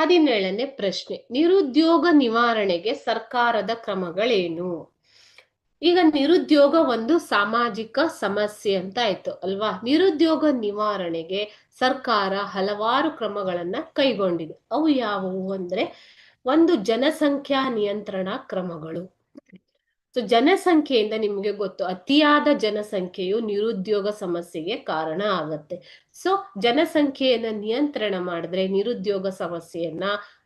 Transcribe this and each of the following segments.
ಹದಿನೇಳನೇ ಪ್ರಶ್ನೆ. ನಿರುದ್ಯೋಗ ನಿವಾರಣೆಗೆ ಸರ್ಕಾರದ ಕ್ರಮಗಳೇನು? ಈಗ ನಿರುದ್ಯೋಗ ಒಂದು ಸಾಮಾಜಿಕ ಸಮಸ್ಯೆ ಅಂತ ಆಯ್ತು ಅಲ್ವಾ? ನಿರುದ್ಯೋಗ ನಿವಾರಣೆಗೆ ಸರ್ಕಾರ ಹಲವಾರು ಕ್ರಮಗಳನ್ನ ಕೈಗೊಂಡಿದೆ. ಅವು ಯಾವುವು ಅಂದ್ರೆ ಒಂದು ಜನಸಂಖ್ಯಾ ನಿಯಂತ್ರಣ ಕ್ರಮಗಳು. ಸೊ ಜನಸಂಖ್ಯೆಯಿಂದ ನಿಮಗೆ ಗೊತ್ತು, ಅತಿಯಾದ ಜನಸಂಖ್ಯೆಯು ನಿರುದ್ಯೋಗ ಸಮಸ್ಯೆಗೆ ಕಾರಣ ಆಗತ್ತೆ. ಸೊ ಜನಸಂಖ್ಯೆಯನ್ನ ನಿಯಂತ್ರಣ ಮಾಡಿದ್ರೆ ನಿರುದ್ಯೋಗ ಸಮಸ್ಯೆಯನ್ನ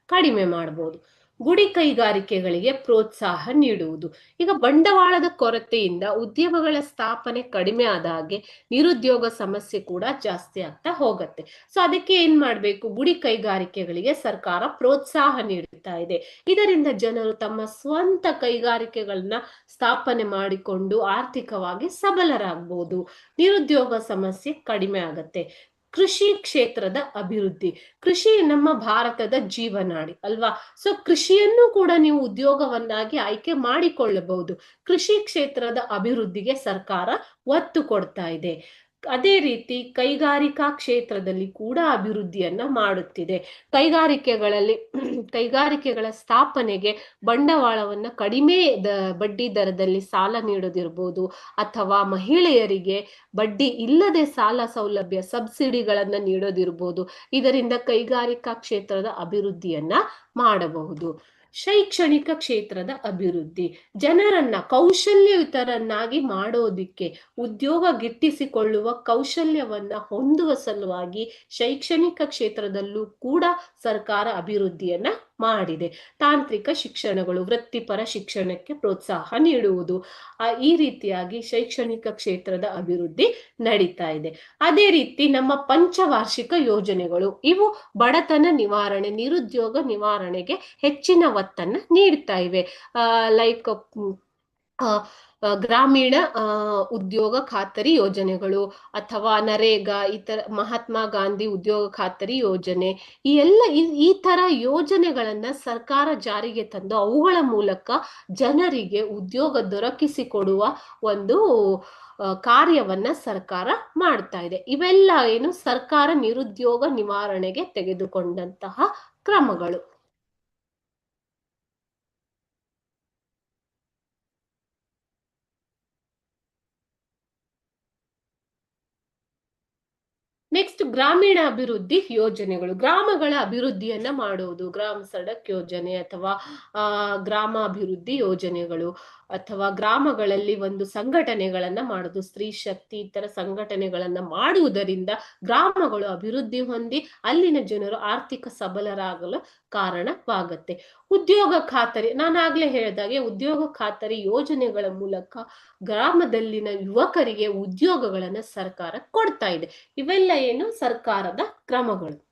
ಕಡಿಮೆ ಮಾಡಬಹುದು ಗುಡಿ ಕೈಗಾರಿಕೆಗಳಿಗೆ ಪ್ರೋತ್ಸಾಹ ನೀಡುವುದು. ಈಗ ಬಂಡವಾಳದ ಕೊರತೆಯಿಂದ ಉದ್ಯಮಗಳ ಸ್ಥಾಪನೆ ಕಡಿಮೆ ಆದ ಹಾಗೆ ನಿರುದ್ಯೋಗ ಸಮಸ್ಯೆ ಕೂಡ ಜಾಸ್ತಿ ಆಗ್ತಾ ಹೋಗತ್ತೆ. ಸೊ ಅದಕ್ಕೆ ಏನ್ ಮಾಡ್ಬೇಕು? ಗುಡಿ ಕೈಗಾರಿಕೆಗಳಿಗೆ ಸರ್ಕಾರ ಪ್ರೋತ್ಸಾಹ ನೀಡುತ್ತಾ ಇದೆ. ಇದರಿಂದ ಜನರು ತಮ್ಮ ಸ್ವಂತ ಕೈಗಾರಿಕೆಗಳನ್ನ ಸ್ಥಾಪನೆ ಮಾಡಿಕೊಂಡು ಆರ್ಥಿಕವಾಗಿ ಸಬಲರಾಗಬಹುದು ನಿರುದ್ಯೋಗ ಸಮಸ್ಯೆ ಕಡಿಮೆ ಆಗತ್ತೆ. ಕೃಷಿ ಕ್ಷೇತ್ರದ ಅಭಿವೃದ್ಧಿ. ಕೃಷಿ ನಮ್ಮ ಭಾರತದ ಜೀವನಾಡಿ ಅಲ್ವಾ? ಸೊ ಕೃಷಿಯನ್ನು ಕೂಡ ನೀವು ಉದ್ಯೋಗವನ್ನಾಗಿ ಆಯ್ಕೆ ಮಾಡಿಕೊಳ್ಳಬಹುದು. ಕೃಷಿ ಕ್ಷೇತ್ರದ ಅಭಿವೃದ್ಧಿಗೆ ಸರ್ಕಾರ ಒತ್ತು ಕೊಡ್ತಾ ಇದೆ. ಅದೇ ರೀತಿ ಕೈಗಾರಿಕಾ ಕ್ಷೇತ್ರದಲ್ಲಿ ಕೂಡ ಅಭಿವೃದ್ಧಿಯನ್ನ ಮಾಡುತ್ತಿದೆ. ಕೈಗಾರಿಕೆಗಳಲ್ಲಿ ಕೈಗಾರಿಕೆಗಳ ಸ್ಥಾಪನೆಗೆ ಬಂಡವಾಳವನ್ನ ಕಡಿಮೆ ದ, ಬಡ್ಡಿ ದರದಲ್ಲಿ ಸಾಲ ನೀಡೋದಿರ್ಬೋದು ಅಥವಾ ಮಹಿಳೆಯರಿಗೆ ಬಡ್ಡಿ ಇಲ್ಲದೆ ಸಾಲ ಸೌಲಭ್ಯ ಸಬ್ಸಿಡಿಗಳನ್ನ ನೀಡೋದಿರ್ಬೋದು. ಇದರಿಂದ ಕೈಗಾರಿಕಾ ಕ್ಷೇತ್ರದ ಅಭಿವೃದ್ಧಿಯನ್ನ ಮಾಡಬಹುದು. ಶೈಕ್ಷಣಿಕ ಕ್ಷೇತ್ರದ ಅಭಿವೃದ್ಧಿ. ಜನರನ್ನ ಕೌಶಲ್ಯಯುತರನ್ನಾಗಿ ಮಾಡೋದಿಕ್ಕೆ ಉದ್ಯೋಗ ಗಿಟ್ಟಿಸಿಕೊಳ್ಳುವ ಕೌಶಲ್ಯವನ್ನ ಹೊಂದುವ ಸಲುವಾಗಿ ಶೈಕ್ಷಣಿಕ ಕ್ಷೇತ್ರದಲ್ಲೂ ಕೂಡ ಸರ್ಕಾರ ಅಭಿವೃದ್ಧಿಯನ್ನ ಮಾಡಿದೆ. ತಾಂತ್ರಿಕ ಶಿಕ್ಷಣಗಳು ವೃತ್ತಿಪರ ಶಿಕ್ಷಣಕ್ಕೆ ಪ್ರೋತ್ಸಾಹ ನೀಡುವುದು. ಈ ರೀತಿಯಾಗಿ ಶೈಕ್ಷಣಿಕ ಕ್ಷೇತ್ರದ ಅಭಿವೃದ್ಧಿ ನಡೀತಾ ಇದೆ. ಅದೇ ರೀತಿ ನಮ್ಮ ಪಂಚವಾರ್ಷಿಕ ಯೋಜನೆಗಳು, ಇವು ಬಡತನ ನಿವಾರಣೆ, ನಿರುದ್ಯೋಗ ನಿವಾರಣೆಗೆ ಹೆಚ್ಚಿನ ಒತ್ತನ್ನ ನೀಡ್ತಾ ಇವೆ. ಲೈಕ್ ಗ್ರಾಮೀಣ ಉದ್ಯೋಗ ಖಾತರಿ ಯೋಜನೆಗಳು ಅಥವಾ ನರೇಗಾ ಈ ತರ ಮಹಾತ್ಮ ಗಾಂಧಿ ಉದ್ಯೋಗ ಖಾತರಿ ಯೋಜನೆ ಈ ಎಲ್ಲ ಈ ತರ ಯೋಜನೆಗಳನ್ನ ಸರ್ಕಾರ ಜಾರಿಗೆ ತಂದು ಅವುಗಳ ಮೂಲಕ ಜನರಿಗೆ ಉದ್ಯೋಗ ದೊರಕಿಸಿಕೊಡುವ ಒಂದು ಕಾರ್ಯವನ್ನ ಸರ್ಕಾರ ಮಾಡ್ತಾ ಇದೆ. ಇವೆಲ್ಲ ಏನು ಸರ್ಕಾರ ನಿರುದ್ಯೋಗ ನಿವಾರಣೆಗೆ ತೆಗೆದುಕೊಂಡಂತಹ ಕ್ರಮಗಳು. ಗ್ರಾಮೀಣ ಅಭಿವೃದ್ಧಿ ಯೋಜನೆಗಳು ಗ್ರಾಮಗಳ ಅಭಿವೃದ್ಧಿಯನ್ನ ಮಾಡುವುದು ಗ್ರಾಮ ಸಡಕ್ ಯೋಜನೆ ಅಥವಾ ಆ ಗ್ರಾಮ ಅಭಿವೃದ್ಧಿ ಯೋಜನೆಗಳು. ಅಥವಾ ಗ್ರಾಮಗಳಲ್ಲಿ ಒಂದು ಸಂಘಟನೆಗಳನ್ನ ಮಾಡುದು, ಸ್ತ್ರೀ ಶಕ್ತಿ ಇತರ ಸಂಘಟನೆಗಳನ್ನ ಮಾಡುವುದರಿಂದ ಗ್ರಾಮಗಳು ಅಭಿವೃದ್ಧಿ ಹೊಂದಿ ಅಲ್ಲಿನ ಜನರು ಆರ್ಥಿಕ ಸಬಲರಾಗಲು ಕಾರಣವಾಗತ್ತೆ. ಉದ್ಯೋಗ ಖಾತರಿ ನಾನಾಗ್ಲೇ ಹೇಳಿದಾಗೆ ಉದ್ಯೋಗ ಖಾತರಿ ಯೋಜನೆಗಳ ಮೂಲಕ ಗ್ರಾಮದಲ್ಲಿನ ಯುವಕರಿಗೆ ಉದ್ಯೋಗಗಳನ್ನ ಸರ್ಕಾರ ಕೊಡ್ತಾ ಇದೆ. ಇವೆಲ್ಲ ಏನು ಸರ್ಕಾರದ ಕ್ರಮಗಳು.